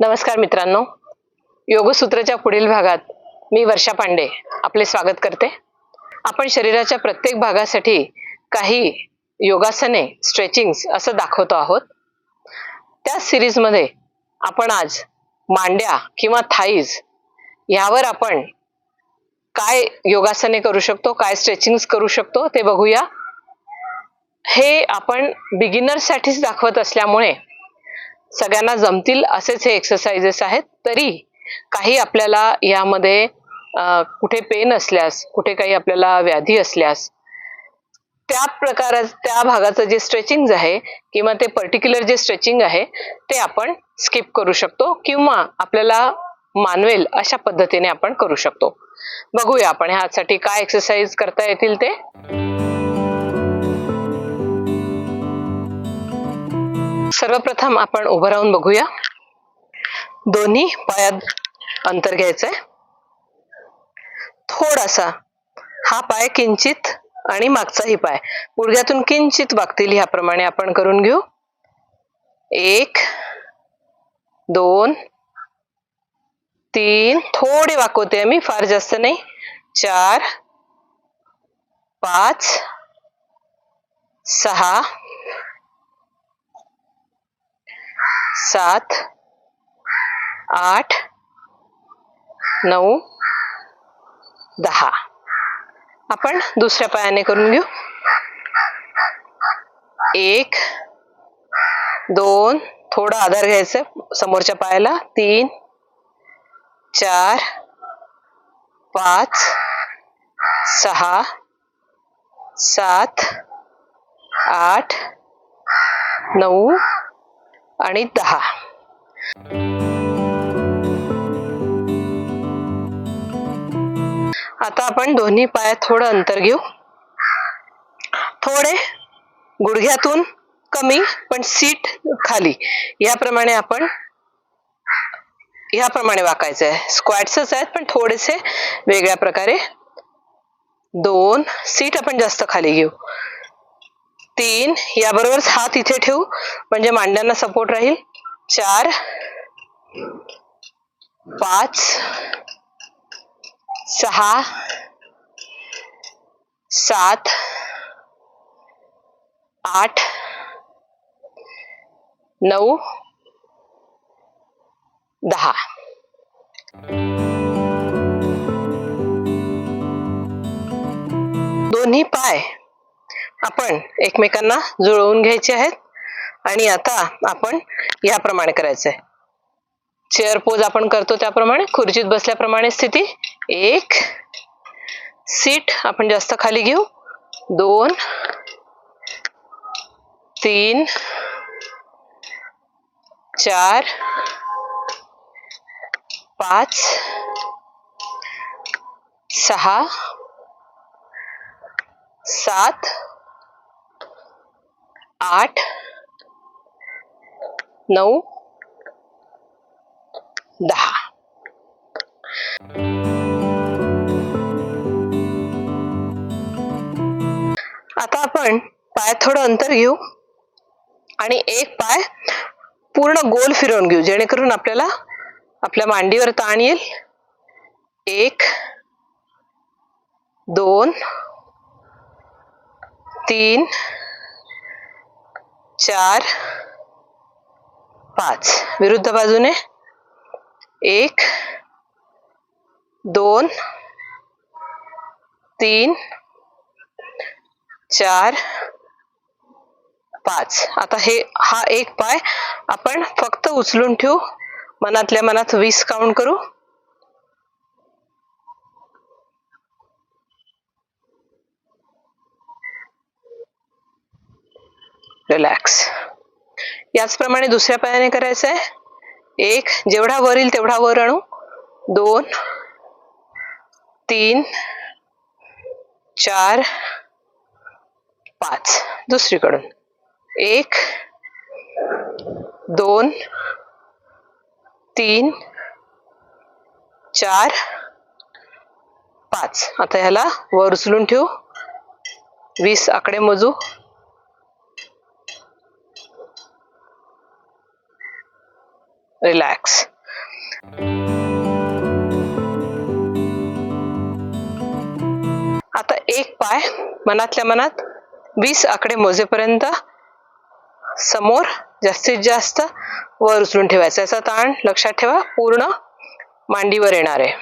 नमस्कार मित्रांनो. योगसूत्रच्या पुढील भागात मी वर्षा पांडे आपले स्वागत करते. आपण शरीराच्या प्रत्येक भागासाठी काही योगासने स्ट्रेचिंग्स असं दाखवतो आहोत. त्या सिरीजमध्ये आपण आज मांड्या किंवा थाईज यावर आपण काय योगासने करू शकतो काय स्ट्रेचिंग्स करू शकतो ते बघूया. हे आपण बिगिनर्ससाठीच दाखवत असल्यामुळे सगळ्यांना जमतील असेच हे एक्सरसाइजेस आहेत. तरी काही आपल्याला यामध्ये कुठे पेन असल्यास कुठे काही आपल्याला व्याधी असल्यास त्या प्रकारा त्या भागाचं जे स्ट्रेचिंग आहे किंवा ते पर्टिक्युलर जे स्ट्रेचिंग आहे ते आपण स्किप करू शकतो किंवा आपल्याला मानवेल अशा पद्धतीने आपण करू शकतो. बघूया आपण ह्यासाठी काय एक्सरसाइज करता येतील ते. सर्वप्रथम आपण उभं राहून बघूया. दोन्ही पायात अंतर घ्यायचंय. थोडासा हा पाय किंचित आणि मागचाही पाय. गुडघ्यातून किंचित वागतील ह्याप्रमाणे आपण करून घेऊ. एक दोन तीन. थोडे वाकवते मी फार जास्त नाही. चार पाच सहा सात आठ नऊ दहा. आपण दुसऱ्या पायाने करून घेऊ. एक दोन थोडा आधार घ्यायचा समोरच्या पायाला. तीन चार पाच सहा सात आठ नऊ आणि दहा. आता आपण दोन्ही पायात थोडं अंतर घेऊ. थोडे गुडघ्यातून कमी पण सीट खाली. याप्रमाणे आपण याप्रमाणे वाकायचं आहे. स्क्वॅट्सच आहेत पण थोडेसे वेगळ्या प्रकारे दोन सीट आपण जास्त खाली घेऊ. तीन याबरोबरच हात इथे ठेवू. म्हणजे मांड्यांना सपोर्ट राहील. चार पाच सहा सात आठ नऊ दहा. दोन्ही पाय. आपण एकमेकांना जुळवून घ्यायचे आहेत. आणि आता आपण याप्रमाणे करायचंय. चेअर पोज आपण करतो त्याप्रमाणे. खुर्चीत बसल्याप्रमाणे स्थिती. एक. सीट आपण जास्त खाली घेऊ. दोन. तीन. चार. पाच. सहा. सात. आठ नऊ दहा. आता आपण पाय थोडं अंतर घेऊ आणि एक पाय पूर्ण गोल फिरवून घेऊ जेणेकरून आपल्याला आपल्या मांडीवर ताण येईल. एक दोन तीन चार पाच. विरुद्ध बाजूने. एक दोन तीन चार पाच. आता हे हा एक पाय आपण फक्त उचलून ठेवू. मनातल्या मनात वीस काउंट करू. रिलॅक्स याचप्रमाणे दुसऱ्या पायाने करायचं आहे एक जेवढा वर येईल तेवढा वर आणू. दोन तीन चार पाच. दुसरीकडून. एक दोन तीन चार पाच. आता ह्याला वर उचलून ठेवू. वीस आकडे मोजू. रिलॅक्स आता एक पाय मनातल्या मनात वीस आकडे मोजेपर्यंत समोर जास्तीत जास्त वर उचलून ठेवायचा. याचा ताण लक्षात ठेवा पूर्ण मांडीवर येणार आहे.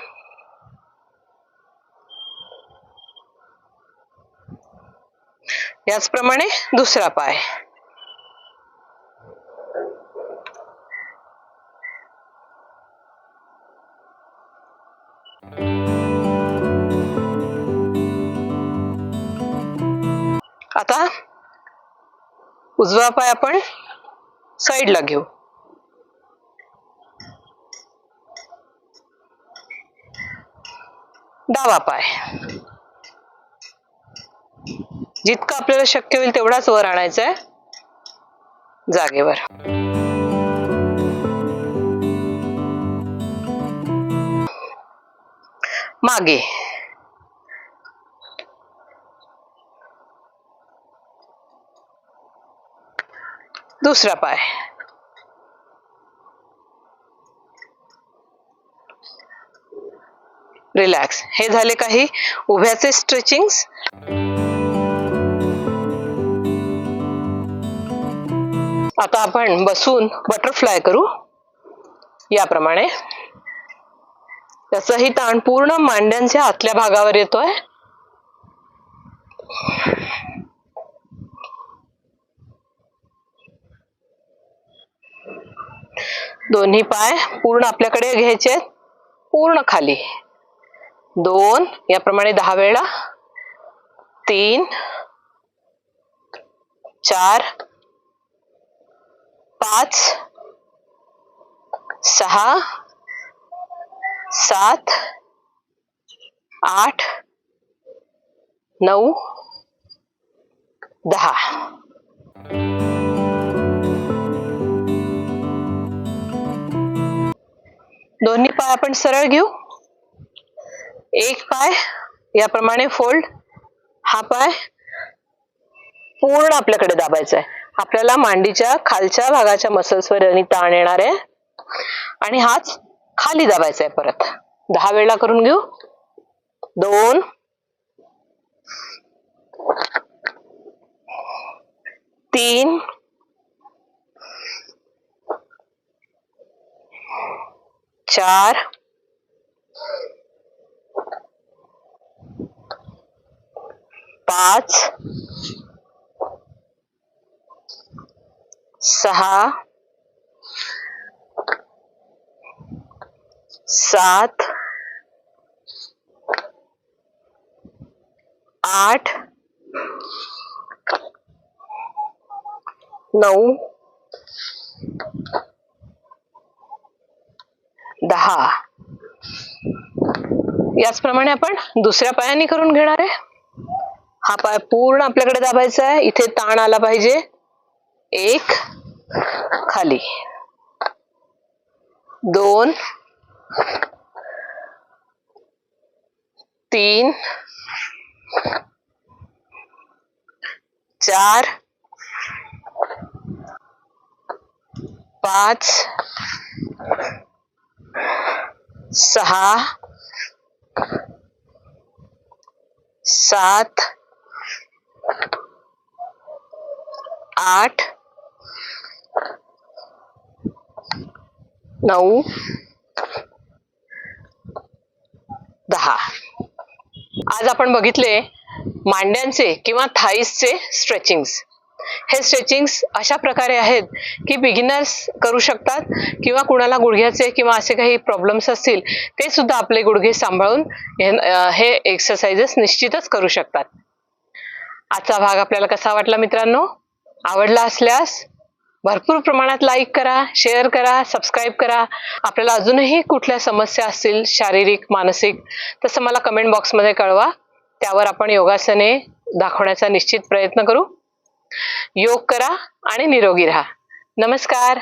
याचप्रमाणे दुसरा पाय. आता उजवा पाय आपण साईडला घेऊ. डावा पाय. जितकं आपल्याला शक्य होईल तेवढाच वर आणायचा आहे जागेवर. मागे. दुसरा पाय. रिलॅक्स हे झाले काही उभ्याचे स्ट्रेचिंग आता आपण बसून बटरफ्लाय करू. याप्रमाणे. त्याचाही ताण पूर्ण मांड्यांच्या आतल्या भागावर येतोय. दोन्ही पाय पूर्ण आपल्याकडे घ्यायचे पूर्ण खाली. दोन याप्रमाणे दहा वेळा. तीन चार पाच सहा सात आठ नऊ दहा. दोन्ही पाय आपण सरळ घेऊ. एक पाय याप्रमाणे फोल्ड हा पाय पूर्ण आपल्याकडे दाबायचा आहे. आपल्याला मांडीच्या खालच्या भागाच्या मसल्सवर आणि ताण येणार आहे. आणि हाच खाली दाबायचा आहे परत. दहा वेळा करून घेऊ. दोन. तीन. चार. पाच. सहा. सात आठ नऊ दहा. याचप्रमाणे आपण दुसऱ्या पायाने करून घेणार आहे. हा पाय पूर्ण आपल्याकडे दाबायचा आहे. इथे ताण आला पाहिजे. एक खाली. दोन तीन चार पाच सहा सात आठ नऊ आज आपण बघितले मांड्यांचे किंवा थाईसचे स्ट्रेचिंग्स हे स्ट्रेचिंग्स अशा प्रकारे आहेत की बिगिनर्स करू शकतात किंवा कुणाला गुडघ्याचे किंवा असे काही प्रॉब्लेम्स असतील ते सुद्धा आपले गुडघे सांभाळून हे- हे एक्सरसाइजेस निश्चितच करू शकतात. आजचा भाग आपल्याला कसा वाटला मित्रांनो? आवडला असल्यास भरपूर प्रमाणात लाईक करा शेअर करा सबस्क्राईब करा. आपल्याला अजूनही कुठल्या समस्या असतील शारीरिक मानसिक तसं मला कमेंट बॉक्समध्ये कळवा. त्यावर आपण योगासने दाखवण्याचा निश्चित प्रयत्न करू. योग करा आणि निरोगी राहा. नमस्कार.